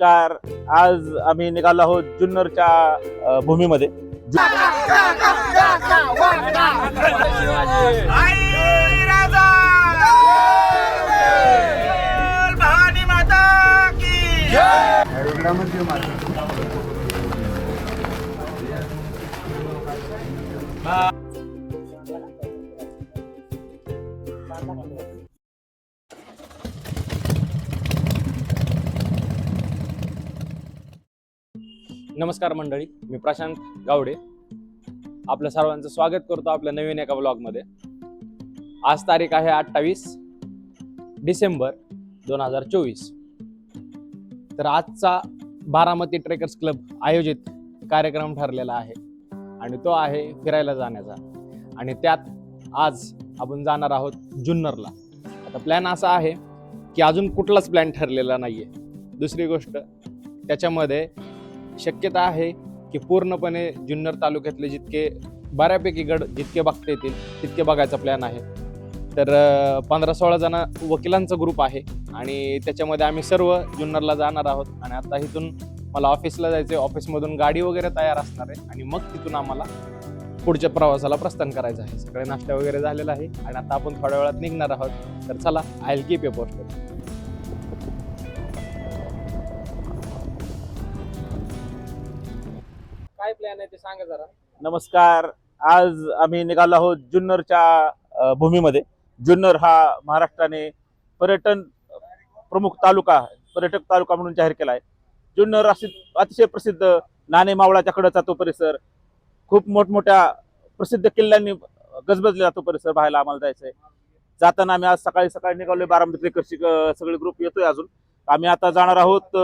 नमस्कार आज आम्ही निघालो आहोत जुन्नरच्या भूमीमध्ये. नमस्कार मंडळी मी प्रशांत गावडे. आपलं सर्वांचं स्वागत करतो आपल्या नवीन एका ब्लॉगमध्ये. आज तारीख आहे अठ्ठावीस डिसेंबर दोन हजार चोवीस. तर आजचा बारामती ट्रेकर्स क्लब आयोजित कार्यक्रम ठरलेला आहे आणि तो आहे फिरायला जाण्याचा. आणि त्यात आज आपण जाणार आहोत जुन्नरला. आता प्लॅन असा आहे की अजून कुठलाच प्लॅन ठरलेला नाही आहे दुसरी गोष्ट त्याच्यामध्ये शक्यता आहे की पूर्णपणे जुन्नर तालुक्यातले जितके बऱ्यापैकी गड जितके बघता येतील तितके बघायचा प्लॅन आहे. तर पंधरा सोळा जण वकिलांचा ग्रुप आहे आणि त्याच्यामध्ये आम्ही सर्व जुन्नरला जाणार आहोत आणि आता इथून मला ऑफिसला जायचं आहे ऑफिसमधून गाडी वगैरे तयार असणार आहे आणि मग तिथून आम्हाला पुढच्या प्रवासाला प्रस्थान करायचं आहे. सगळे नाश्ता वगैरे झालेला आहे आणि आता आपण थोड्या वेळात निघणार आहोत. तर चला आय एल पेपर प्लॅन आहे ते सांगा जरा. नमस्कार. आज आम्ही निघालो आहोत जुन्नरच्या भूमीमध्ये. जुन्नर हा महाराष्ट्राने पर्यटन प्रमुख तालुका पर्यटक तालुका म्हणून जाहीर केला आहे. जुन्नर अतिशय प्रसिद्ध नाणे मावळाच्या कडचा तो परिसर खूप मोठमोठ्या प्रसिद्ध किल्ल्यांनी गजबजलेला तो परिसर पाहायला आम्हाला जायचं आहे. जाताना आम्ही आज सकाळी सकाळी निघालोय बारामती सगळे ग्रुप येतोय अजून. आम्ही आता जाणार आहोत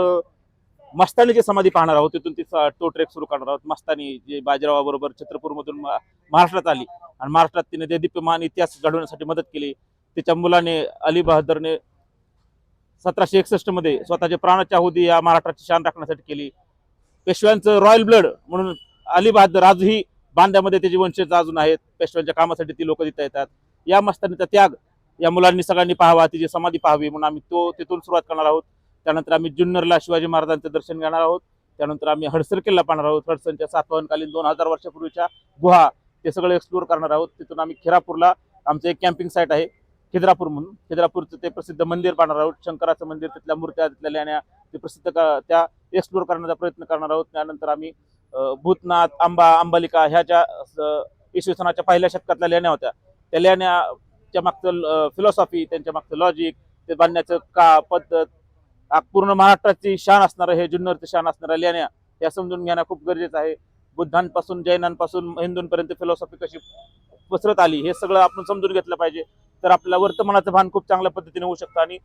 मस्तानीची समाधी पाहणार आहोत. तिथून तिचा तो ट्रेक सुरू करणार आहोत. मस्तानी जे बाजीरावाबरोबर छत्रपूरमधून महाराष्ट्रात आली. आणि महाराष्ट्रात तिने ते इतिहास घडवण्यासाठी मदत केली. तिच्या मुलाने अली बहादरने सतराशे एकसष्टमध्ये स्वतःच्या प्राणाच्या आहुती या महाराष्ट्राची शान राखण्यासाठी केली. पेशव्यांचं रॉयल ब्लड म्हणून अली बहादर आजही बांध्यामध्ये त्याचे वंशज अजून आहेत. पेशव्यांच्या कामासाठी ती लोक तिथं येतात. या मस्तानीचा त्याग या मुलांनी सगळ्यांनी पाहावा. तिची समाधी पाहावी म्हणून आम्ही तो तिथून सुरुवात करणार आहोत. त्यानंतर आम्ही जुन्नरला शिवाजी महाराजांचं दर्शन घेणार आहोत. त्यानंतर आम्ही हडसर किल्ला पाहणार आहोत. हडसनच्या सातवाहनकालीन दोन हजार वर्षापूर्वीच्या गुहा ते सगळं एक्सप्लोर करणार आहोत. तिथून आम्ही खिरापूरला आमचं एक कॅम्पिंग साईट आहे खिद्रापूर म्हणून. खिद्रापूरचं ते प्रसिद्ध मंदिर पाहणार आहोत. शंकराचं मंदिर तिथल्या मूर्त्या तिथल्या लेण्या ते प्रसिद्ध का- त्या एक्सप्लोर करण्याचा प्रयत्न करणार आहोत. त्यानंतर आम्ही भूतनाथ आंबा अंबालिका ह्या ज्या इसवी सनाच्या पहिल्या शतकातल्या लेण्या होत्या त्या लेण्याच्या मागचं फिलॉसॉफी त्यांच्या मागचं लॉजिक ते बांधण्याचं का पद्धत पूर्ण महाराष्ट्राची शान असणारं हे जुन्नरचं शान असणाऱ्या लेण्या. या समजून घेणं खूप गरजेचं आहे. बुद्धांपासून जैनांपासून हिंदूंपर्यंत फिलॉसॉफी कशी पसरत आली हे सगळं आपण समजून घेतलं पाहिजे. तर आपल्या वर्तमानाचं भान खूप चांगल्या पद्धतीने होऊ शकतं आणि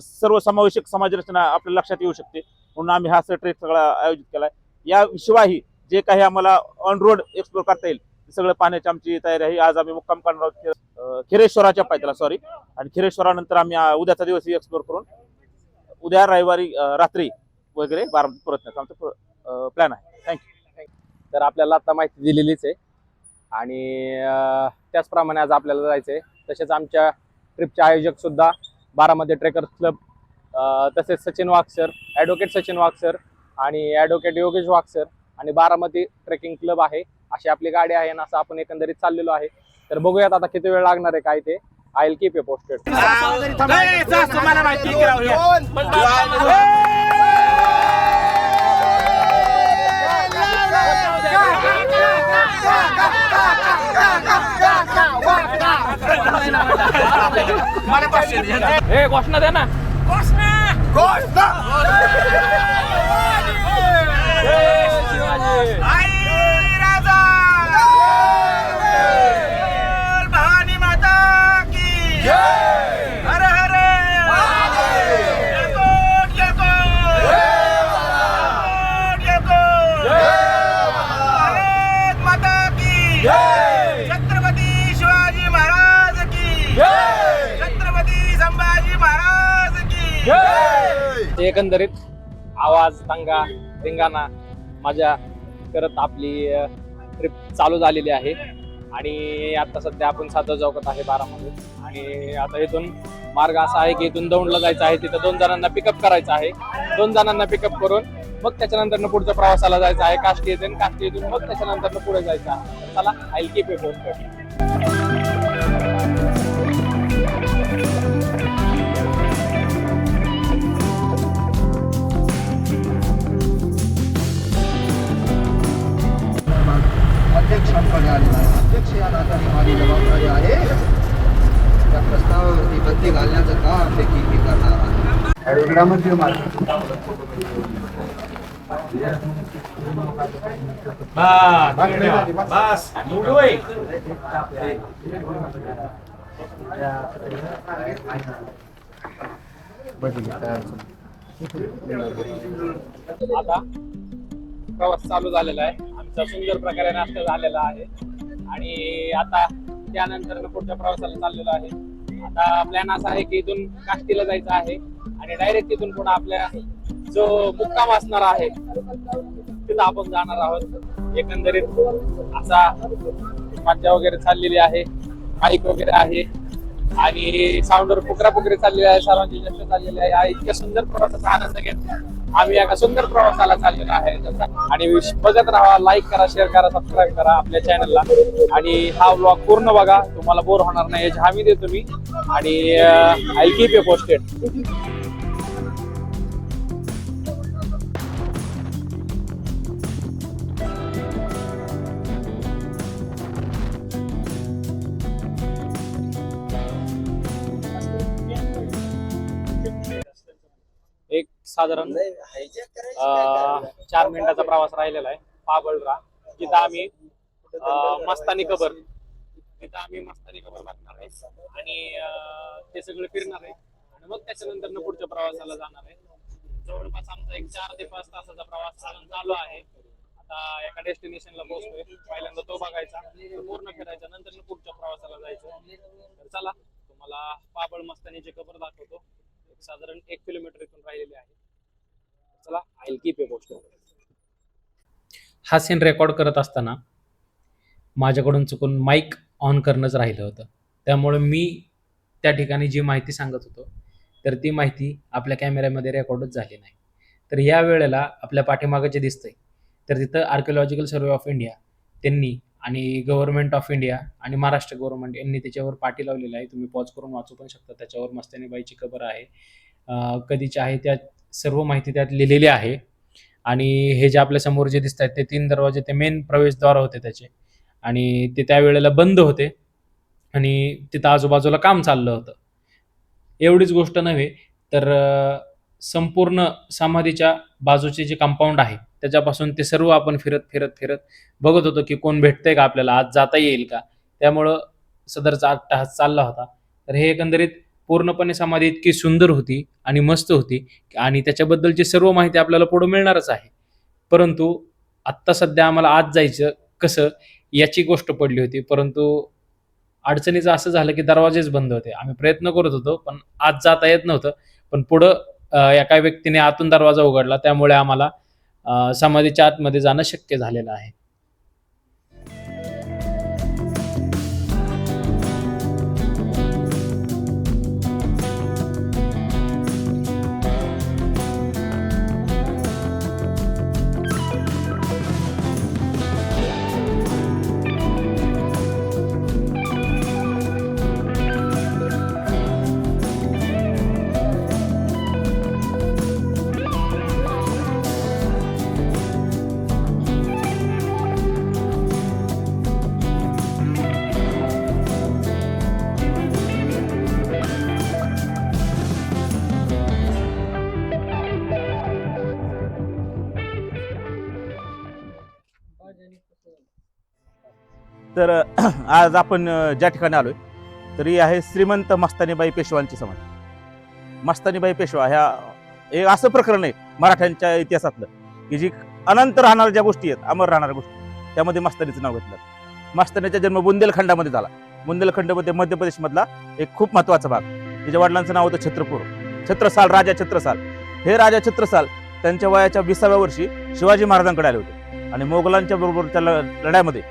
सर्वसमावेशक समाजरचना आपल्या लक्षात येऊ शकते. म्हणून आम्ही हा ट्रेक सगळा आयोजित केला आहे याशिवायही जे काही आम्हाला ऑन रोड एक्सप्लोर करता येईल ते सगळं पाहण्याची आमची तयारी आहे. आज आम्ही मुक्काम करणार आहोत खिरेश्वराच्या पायथ्याला सॉरी आणि खिरेश्वरानंतर आम्ही उद्याचा दिवस एक्सप्लोर करून उद्या रविवारी रात्री वगैरे बारामती परतण्याचा आमचा प्लॅन आहे. थँक्यू तर आपल्याला आता माहिती दिलेलीच आहे. आणि त्याचप्रमाणे आज आपल्याला जायचं आहे तसेच आमच्या ट्रिपचे आयोजक सुद्धा बारामती ट्रेकर्स क्लब तसेच सचिन वाक्सर ॲडव्होकेट सचिन वाक्सर आणि ॲडव्होकेट योगेश वाक्सर आणि बारामती ट्रेकिंग क्लब आहे. अशी आपली गाडी आहे आणि असं आपण एकंदरीत चाललेलो आहे. तर बघूयात आता किती वेळ लागणार आहे काय ते. I'll keep a posted हे? मला पाचशे दे. हे घोषणा द्या ना आई राजा भवानी माता की हर हर येकोट, येकोट. येकोट, येकोट. भारत माता की छत्रपती शिवाजी महाराज की छत्रपती संभाजी महाराज की एकंदरीत आवाज दंगा धिंगाणा मजा करत आपली ट्रिप चालू झालेली आहे. आणि आता सध्या आपण साता चौकात आहे बारामध्ये. आणि आता इथून मार्ग असा आहे की इथून दौंडला जायचं आहे तिथं दोन जणांना पिकअप करायचं आहे. दोन जणांना पिकअप करून मग त्याच्यानंतर पुढच्या प्रवासाला जायचं आहे. काष्टी येते काष्टी येथून मग त्याच्यानंतर पुढे जायचं आहे. चला आय कीप ए बस आता प्रवास चालू झालेला आहे. आमचा सुंदर प्रकारे नाश्ता झालेला आहे. आणि आता त्यानंतर पुढच्या प्रवासाला चाललेलो आहे. आता प्लॅन असा आहे की इथून काष्टीला जायचं आहे. आणि डायरेक्ट तिथून पुन्हा आपल्या जो मुक्काम असणार आहे तिथं आपण जाणार आहोत. एकंदरीत असा मज्जा वगैरे चाललेली आहे माईक वगैरे आहे आणि साऊंडवर फुकरा फुकरी चाललेले आहे सर्वांची जस्ट चाललेली आहे. इतक्या सुंदर प्रवासाचा आनंद घेत आम्ही एका सुंदर प्रवासाला चाललेलो आहे. आणि बघत राहा लाईक करा शेअर करा सबस्क्राईब करा आपल्या चॅनलला आणि हा व्लॉग पूर्ण बघा. तुम्हाला बोर होणार नाही. याची हमी देतो मी. आणि आय कीप ए पोस्टेड साधारण अं, चार मिनिटाचा प्रवास राहिलेला आहे पाबळरा जिथं आम्ही मस्तानी कबर. तिथं आम्ही मस्तानी कबर बघणार आहे. आणि ते सगळं फिरणार आहे. आणि मग त्याच्यानंतर पुढच्या प्रवासाला जाणार आहे. जवळपास आमचा एक चार ते पाच तासाचा प्रवास चालू आहे. आता एका डेस्टिनेशनला पोहोचतोय. पहिल्यांदा तो बघायचा. तो पूर्ण फिरायचा. नंतर पुढच्या प्रवासाला जायचं. तर चला तुम्हाला पाबळ मस्तानीची कबर दाखवतो. साधारण एक किलोमीटर इथून राहिलेली आहे. चला आय कीप ए हा सीन रेकॉर्ड करत असताना माझ्याकडून चुकून माईक ऑन करणंच राहिलं होतं. त्यामुळे मी त्या ठिकाणी जी माहिती सांगत होतो तर ती माहिती आपल्या कॅमेऱ्यामध्ये रेकॉर्डच झाली नाही. तर या वेळेला आपल्या पाठीमागं जे दिसतंय तर तिथं आर्किओलॉजिकल सर्वे ऑफ इंडिया त्यांनी आणि गव्हर्नमेंट ऑफ इंडिया आणि महाराष्ट्र गव्हर्नमेंट यांनी त्याच्यावर पाठी लावलेलं आहे. तुम्ही पॉज करून वाचू पण शकता. त्याच्यावर मस्तानीबाईची खबर आहे. कधीच्या कधीची आहे त्या सर्व माहिती त्यात लिहिलेली आहे. आणि हे जे आपल्यासमोर जे दिसत आहेत ते तीन दरवाजे ते मेन प्रवेशद्वार होते त्याचे. आणि ते त्यावेळेला बंद होते. आणि तिथं आजूबाजूला काम चाललं होतं. एवढीच गोष्ट नव्हे तर संपूर्ण समाधीच्या बाजूचे जे कंपाऊंड आहे त्याच्यापासून ते सर्व आपण फिरत फिरत फिरत बघत होतो की कोण भेटतंय का आपल्याला आज जाता येईल का? त्यामुळं सदरचा अट्टहास चालला होता. तर हे एकंदरीत पूर्णपणे समाधी इतकी सुंदर होती आणि मस्त होती आणि त्याच्याबद्दलची सर्व माहिती आपल्याला पुढं मिळणारच आहे. परंतु आत्ता सध्या आम्हाला आज जायचं कसं याची गोष्ट पडली होती. परंतु अडचणीचं असं झालं की दरवाजेच बंद होते. आम्ही प्रयत्न करत होतो पण आज जाता येत नव्हतं. पण पुढं एका व्यक्तीने आतून दरवाजा उघडला. त्यामुळे आम्हाला समाधीच्या आतमध्ये जाणं शक्य झालेलं आहे. तर आज आपण ज्या ठिकाणी आलोय तर ही आहे श्रीमंत मस्तानीबाई पेशवांची समाधी. मस्तानीबाई पेशवा ह्या एक असं प्रकरण आहे मराठ्यांच्या इतिहासातलं की जी अनंत राहणाऱ्या ज्या गोष्टी आहेत अमर राहणाऱ्या गोष्टी त्यामध्ये मस्तानीचं नाव घेतलं. मस्तानीचा जन्म बुंदेलखंडामध्ये झाला. बुंदेलखंडमध्ये मध्य प्रदेशमधला एक खूप महत्त्वाचा भाग त्याच्या वडिलांचं नाव होतं छत्रपूर. छत्रसाल राजा छत्रसाल. हे राजा छत्रसाल त्यांच्या वयाच्या विसाव्या वर्षी शिवाजी महाराजांकडे आले होते. आणि मोगलांच्या बरोबरच्या ल- लढ्यामध्ये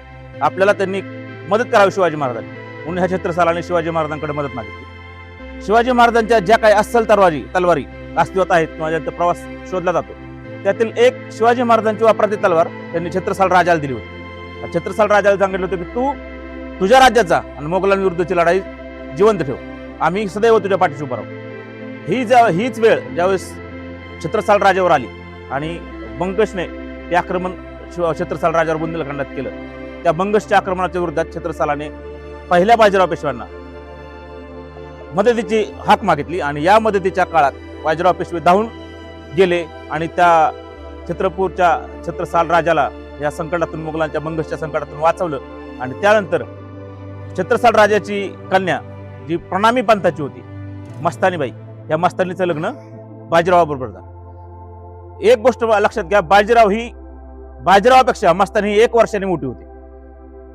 आपल्याला त्यांनी मदत करावी शिवाजी महाराजांनी. म्हणून ह्या छत्रसालाने शिवाजी महाराजांकडे मदत मागितली. शिवाजी महाराजांच्या ज्या काही अस्सल तलवारी तलवारी अस्तित्वात आहेत किंवा ज्यांचा प्रवास शोधला जातो त्यातील एक शिवाजी महाराजांची वापरातली तलवार त्यांनी छत्रसाल राजाला दिली होती. छत्रसाल राजाला सांगितलं होतं की तू तुझ्या राज्याचा आणि मोगलांविरुद्धची लढाई जिवंत ठेव. आम्ही सदैव तुझ्या पाठीशी उभा राहू. ही ज्या हीच वेळ ज्यावेळेस छत्रसाल राजावर आली आणि बंकशने ते आक्रमण छत्रसाल राजावर बुंदेलखंडात केलं. त्या बंगशच्या आक्रमणाच्या विरोधात छत्रसालाने पहिल्या बाजीराव पेशव्यांना मदतीची हाक मागितली आणि या मदतीच्या काळात बाजीराव पेशवे धावून गेले आणि त्या छत्रपूरच्या छत्रसाल राजाला या संकटातून मुघलांच्या बंगशच्या संकटातून वाचवलं. आणि त्यानंतर छत्रसाल राजाची कन्या जी प्रणामी पंथाची होती मस्तानीबाई या मस्तानीचं लग्न बाजीरावाबरोबर झालं. एक गोष्ट लक्षात घ्या बाजीराव ही बाजीरावापेक्षा मस्तानी ही एक वर्षाने मोठी होती.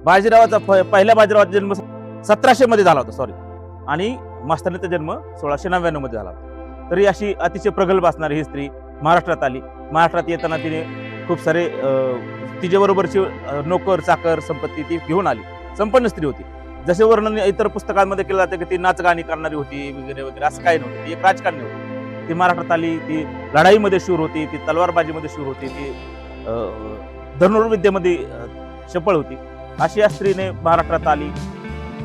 बाजीरावाचा पहिल्या बाजीरावाचा जन्म सतराशे मध्ये झाला होता सॉरी आणि मस्तानीचा जन्म सोळाशे नव्याण्णवमध्ये झाला होता. तरी अशी अतिशय प्रगल्भ असणारी ही स्त्री महाराष्ट्रात आली. महाराष्ट्रात येताना तिने खूप सारे तिच्याबरोबरची नोकर चाकर संपत्ती ती घेऊन आली. संपन्न स्त्री होती. जसे वर्णन इतर पुस्तकांमध्ये केलं जातं की ती नाचगाणी करणारी होती वगैरे वगैरे असं काही नव्हतं. ती एक राजकारणी होती. ती महाराष्ट्रात आली ती लढाईमध्ये शूर होती ती तलवारबाजीमध्ये शूर होती ती धनुर्विद्येमध्ये चपळ होती. अशी या स्त्रीने महाराष्ट्रात आली.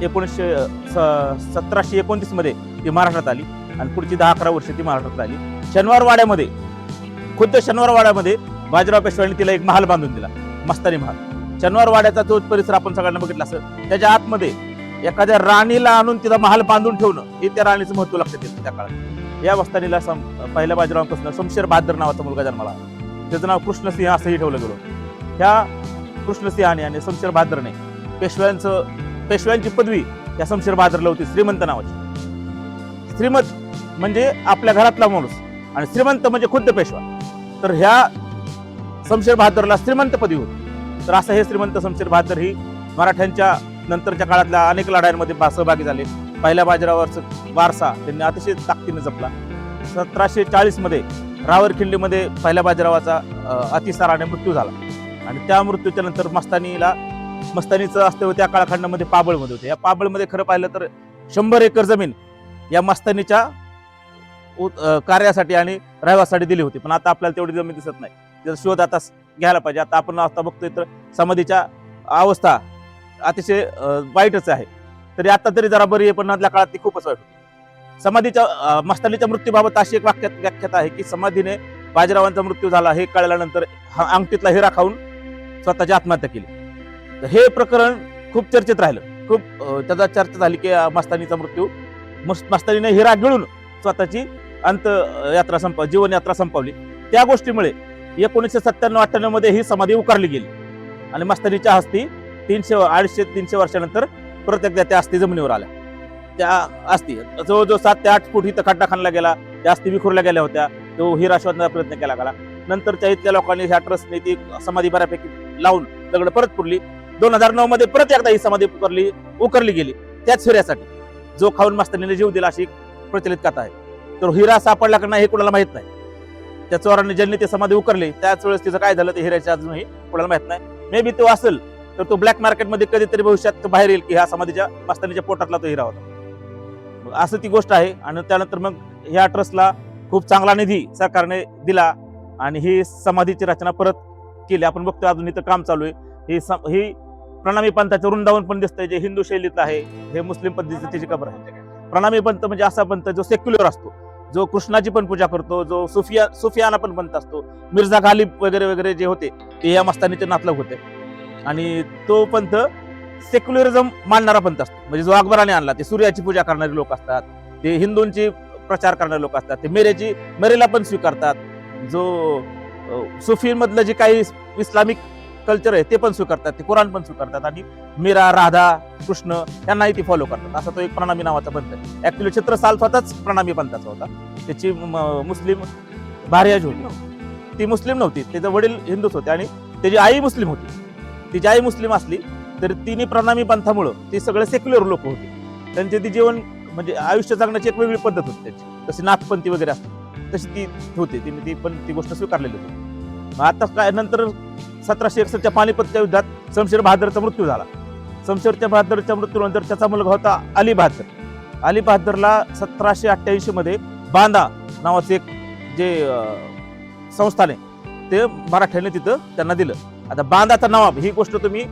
एकोणीसशे स- सतराशे एकोणतीसमध्ये ती महाराष्ट्रात आली आणि पुढची दहा अकरा वर्ष ती महाराष्ट्रात आली शनिवारवाड्यामध्ये खुद्द शनिवारवाड्यामध्ये बाजीराव पेशव्यांनी तिला एक महाल बांधून दिला मस्तानी महाल. शनिवारवाड्याचा तो परिसर आपण सगळ्यांना बघितला असं त्याच्या आतमध्ये एखाद्या राणीला आणून तिला महाल बांधून ठेवणं हे त्या राणीचं महत्त्व लक्षात येतं त्या काळात. या मस्तानीला सम पहिल्या बाजीरावांपासून शमशेर बहादर नावाचा मुलगा जन्माला आला. त्याचं नाव कृष्णसिंह असंही ठेवलं गेलं. ह्या कृष्णसिंहाने आणि शमशेर बहादरने पेशव्यांचं पेशव्यांची पदवी या शमशेर बहादरला होती श्रीमंत नावाची. श्रीमंत म्हणजे आपल्या घरातला माणूस आणि श्रीमंत म्हणजे खुद्द पेशवा. तर ह्या शमशेर बहादरला श्रीमंत पदवी होती. तर असं हे श्रीमंत शमशेर बहादर ही मराठ्यांच्या नंतरच्या काळातल्या अनेक लढायांमध्ये सहभागी झाले. पहिल्या बाजीरावाचा वारसा त्यांनी अतिशय ताकदीने जपला. सतराशे चाळीसमध्ये रावरखिंडीमध्ये पहिल्या बाजीरावाचा अतिसाराने मृत्यू झाला. आणि त्या मृत्यूच्या नंतर मस्तानीला मस्तानीचं अस्तित्व त्या काळखंडामध्ये पाबळमध्ये होते. या पाबळमध्ये खरं पाहिलं तर शंभर एकर जमीन या मस्तानीच्या उत- कार्यासाठी आणि रहिवासाठी दिली होती. पण आता आपल्याला तेवढी जमीन दिसत नाही. त्याचा शोध आता घ्यायला पाहिजे. आता आपण आता बघतोय तर समाधीच्या अवस्था अतिशय वाईटच आहे. तरी आता तरी जरा बरी आहे पण आदल्या काळात ती खूपच वाईट होती. समाधीच्या मस्तानीच्या मृत्यूबाबत अशी एक वाक्यात व्याख्यात आहे की समाधीने बाजीरावांचा मृत्यू झाला हे कळल्यानंतर हा अंगठीतला हिरा खाऊन स्वतःची आत्महत्या केली. तर हे प्रकरण खूप चर्चेत राहिलं. खूप त्याचा चर्चा झाली की मस्तानीचा मृत्यू. मस्तानीने हिरा गिळून स्वतःची अंत यात्रा संप जीवनयात्रा संपवली. त्या गोष्टीमुळे एकोणीसशे सत्त्याण्णव अठ्ठ्याण्णवमध्ये ही समाधी उकारली गेली. आणि मस्तानीच्या हस्ती तीनशे अडीचशे तीनशे वर्षानंतर परत एकदा त्या अस्थी जमिनीवर आल्या. त्या अस्थी जवळजवळ सात ते आठ फूट इथं खड्डा खाणला गेला त्या अस्थी विखुरल्या गेल्या होत्या तो हिरा शोधण्याचा प्रयत्न केला गेला. नंतरच्या इथल्या लोकांनी ह्या ट्रस्टने ती समाधी बऱ्यापैकी लावून दगड परत पुरली. दोन हजार नऊ मध्ये परत एकदा ही समाधी उकरली उकरली गेली. त्याच हिऱ्यासाठी जो खाऊन मास्तरीने जीव दिला अशी प्रचलित कथा आहे. तर हिरा सापडला का नाही हे कुणाला माहीत नाही. त्या चोरांनी ज्यांनी ते समाधी उकरली त्याच वेळेस तिचं काय झालं ते हिऱ्याच्या अजूनही कुणाला माहीत नाही. मे बी तो असेल तर तो ब्लॅक मार्केटमध्ये कधीतरी भविष्यात बाहेर येईल की ह्या समाधीच्या मास्तरीच्या पोटातला तो हिरा होता. असं ती गोष्ट आहे. आणि त्यानंतर मग ह्या ट्रस्टला खूप चांगला निधी सरकारने दिला आणि ही समाधीची रचना परत केली. आपण बघतोय अजून इथं काम चालू आहे. ही सम- ही प्रणामी पंथाचं वृंदावन पण दिसतंय. जे हिंदू शैलीत आहे हे मुस्लिम पद्धतीचं त्याची कबर आहे. प्रणामी पंथ म्हणजे असा पंथ जो सेक्युलर असतो. जो कृष्णाची पण पूजा करतो जो सुफिया सुफियाना पण पंथ असतो. मिर्झा गालिब वगैरे वगैरे जे होते ते या मस्तानीचे नातलग होते. आणि तो पंथ सेक्युलरिझम मानणारा पंथ असतो. म्हणजे जो अकबराने आणला ते सूर्याची पूजा करणारे लोक असतात ते हिंदूंची प्रचार करणारे लोक असतात ते मेरेची मेरेला पण स्वीकारतात. जो सुफीमधलं जे काही इस्लामिक कल्चर आहे ते पण स्वीकारतात ते कुराण पण स्वीकारतात आणि मीरा राधा कृष्ण यांनाही ते फॉलो करतात. असा तो एक प्रणामी नावाचा पंथ आहे. ॲक्च्युली छत्रसाल स्वतःच प्रणामी पंथाचा होता. त्याची म- मुस्लिम भार्याज होती ती मुस्लिम नव्हती. त्याचे वडील हिंदूच होते आणि त्याची आई मुस्लिम होती. तिची आई मुस्लिम असली तर तिने प्रणामी पंथामुळं ते सगळे सेक्युलर लोक होते. त्यांचे ती जीवन म्हणजे आयुष्य जगण्याची एक वेगळी पद्धत होती त्याची. तशी नाथपंथी वगैरे असते तशी ती होती. तिने ती पण ती गोष्ट स्वीकारलेली होती. मग आता काय नंतर सतराशे एकसष्टच्या पानिपतच्या युद्धात शमशेर बहादरचा मृत्यू झाला. शमशेरच्या बहादरच्या मृत्यूनंतर त्याचा मुलगा होता अली बहादर. अली बहादरला सतराशे अठ्ठ्याऐंशी मध्ये बांदा नावाचे एक जे अं, संस्थान आहे ते मराठ्याने तिथं त्यांना दिलं. आता बांदाचा नवाब ही गोष्ट तुम्ही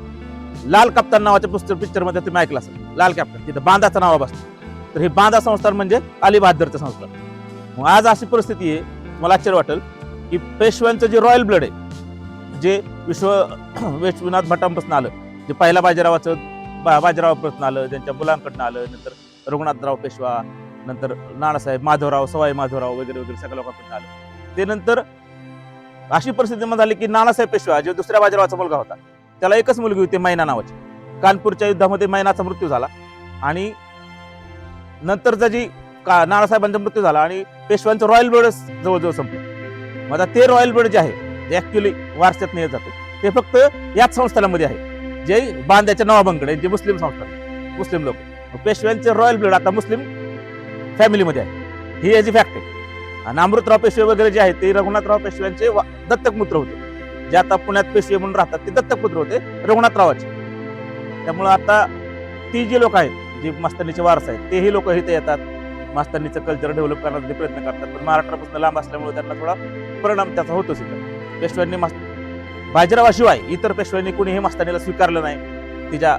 लाल कप्तान नावाच्या पुस्तक पिक्चरमध्ये तुम्ही ऐकलं असेल. लाल कॅप्टन तिथं बांदाचा नाव बसतं. तर हे बांदा संस्थान म्हणजे अली बहादरचं संस्थान मग आज अशी परिस्थिती आहे मला आश्चर्य वाटेल की पेशव्यांचं जे रॉयल ब्लड आहे जे विश्व विश्वनाथ भटांपासून आलं जे पहिल्या बाजीरावाचं बा बाजीरावापासून आलं त्यांच्या मुलांकडनं आलं नंतर रघुनाथराव पेशवा नंतर नानासाहेब माधवराव सवाई माधवराव वगैरे वगैरे सगळ्या लोकांकडून आलं. ते नंतर अशी परिस्थिती झाली की नानासाहेब पेशवा जो दुसऱ्या बाजीरावाचा मुलगा होता त्याला एकच मुलगी होती मैना नावाची. कानपूरच्या युद्धामध्ये मैनाचा मृत्यू झाला. आणि नंतरचा जी का नानासाहेबांचा मृत्यू झाला आणि पेशव्यांचं रॉयल ब्लड जवळजवळ संपलं. मग आता ते रॉयल ब्लड जे आहे जे ॲक्च्युली वारसात नेलं जातं. ते फक्त याच संस्थानामध्ये आहे जे बांद्याच्या नवाबांकडे जे मुस्लिम संस्था मुस्लिम लोक. पेशव्यांचे रॉयल ब्लड आता मुस्लिम फॅमिलीमध्ये आहे. ही याची फॅक्ट आहे. आणि अमृतराव पेशवे वगैरे जे आहेत ते रघुनाथराव पेशव्यांचे दत्तक मूत्र होते. जे आता पुण्यात पेशवे म्हणून राहतात ते दत्तकपुत्र होते रघुनाथरावाचे त्यामुळं आता ती जी लोक आहेत जी मस्तानीचे वारस आहेत तेही लोक इथे येतात. मास्तानीचं कल्चर डेव्हलप करण्यासाठी प्रयत्न करतात पण महाराष्ट्रापासून लांब असल्यामुळे त्यांना थोडा परिणाम त्याचा होतोच इथं. पेशव्यांनी मास्त बाजीरावाशिवाय इतर पेशव्यांनी कुणीही मास्तानीला स्वीकारलं नाही. तिच्या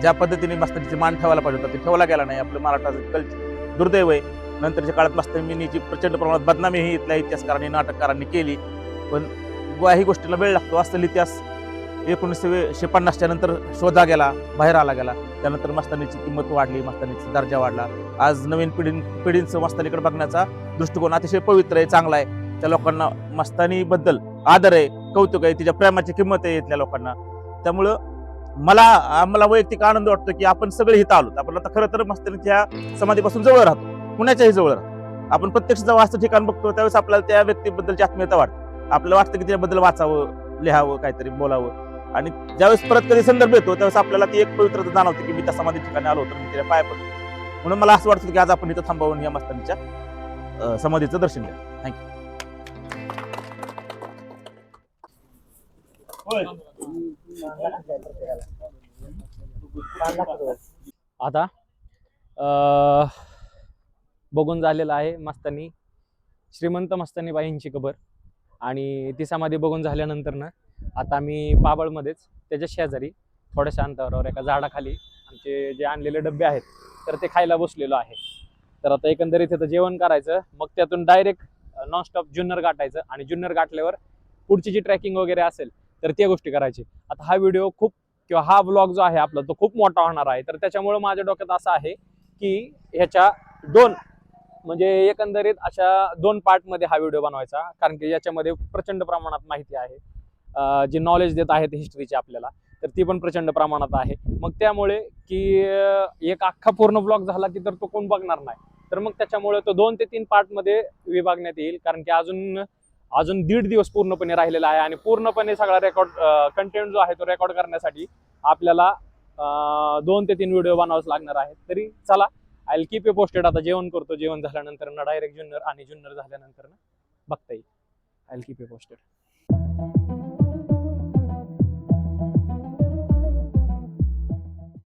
ज्या पद्धतीने मस्तानीचे मान ठेवायला पाहिजे होता ते ठेवला गेला नाही. आपलं महाराष्ट्राचं कल्चर दुर्दैव आहे. नंतरच्या काळात मस्तानीची प्रचंड प्रमाणात बदनामी ही इथल्या इतिहासकारांनी नाटककारांनी केली. पण काही गोष्टीला वेळ लागतो. असेल इतिहास एकोणीसशे पन्नासच्या नंतर शोधा गेला बाहेर आला गेला. त्यानंतर मस्तानीची किंमत वाढली मस्तानीचा दर्जा वाढला. आज नवीन पिढी पिढींचं मस्तानीकडे बघण्याचा दृष्टिकोन अतिशय पवित्र आहे चांगला आहे. त्या लोकांना मस्तानीबद्दल आदर आहे कौतुक आहे तिच्या प्रेमाची किंमत आहे इथल्या लोकांना. त्यामुळं मला आम्हाला वैयक्तिक आनंद वाटतो की आपण सगळे इथं आलो आपण आता खरं तर मस्तानीच्या समाधीपासून जवळ राहतो. पुण्याच्याही जवळ राहतो. आपण प्रत्यक्ष जेव्हा असं ठिकाण बघतो त्यावेळेस आपल्याला त्या व्यक्तीबद्दलची आत्मीयता वाटते आपल्याला वाटतं की त्याबद्दल वाचावं लिहावं काहीतरी बोलावं. आणि ज्यावेळेस परत कधी संदर्भ येतो त्यावेळेस आपल्याला ती एक पवित्रता जाणवते की मी त्या समाधी ठिकाणी आलो होतो मी तिला पाय पडतो म्हणून मला असं वाटतं की आज आपण इथं थांबावून या मस्तानीच्या समाधीचं दर्शन घ्या. थँक्यू आता बघून झालेलं आहे मस्तानी श्रीमंत मस्तानी बाईंची कबर. आणि ती समाधी बघून झाल्यानंतर ना आता आम्ही पाबळमध्येच त्याच्या शेजारी थोड्याशा अंतरावर एका झाडाखाली आमचे जे आणलेले डबे आहेत तर ते खायला बसलेलो आहे. तर आता एकंदरीत तिथं जेवण करायचं मग त्यातून डायरेक्ट नॉनस्टॉप जुन्नर गाठायचं आणि जुन्नर गाठल्यावर पुढची जी ट्रॅकिंग वगैरे असेल तर त्या गोष्टी करायची. आता हा व्हिडिओ खूप किंवा हा ब्लॉग जो आहे आपला तो खूप मोठा होणार आहे. तर त्याच्यामुळे माझ्या डोक्यात असं आहे की ह्याच्या दोन म्हणजे एकंदरीत अशा दोन पार्टमध्ये हा व्हिडिओ बनवायचा. कारण की याच्यामध्ये प्रचंड प्रमाणात माहिती आहे. जे नॉलेज देत आहेत हिस्ट्रीची आपल्याला तर ती पण प्रचंड प्रमाणात आहे. मग त्यामुळे की एक अख्खा पूर्ण ब्लॉग झाला की तर तो कोण बघणार नाही. तर मग त्याच्यामुळे तो दोन ते तीन पार्टमध्ये विभागण्यात येईल. कारण की अजून अजून दीड दिवस पूर्णपणे राहिलेला आहे आणि पूर्णपणे सगळा रेकॉर्ड कंटेंट जो आहे तो रेकॉर्ड करण्यासाठी आपल्याला दोन ते तीन व्हिडिओ बनवावेच लागणार आहेत. तरी चला I will keep a posted आता जेवण करतो. जेवण झाल्यानंतर ना डायरेक्ट जुन्नर आणि जुन्नर झाल्यानंतर ना बघता येईल. I will keep a posted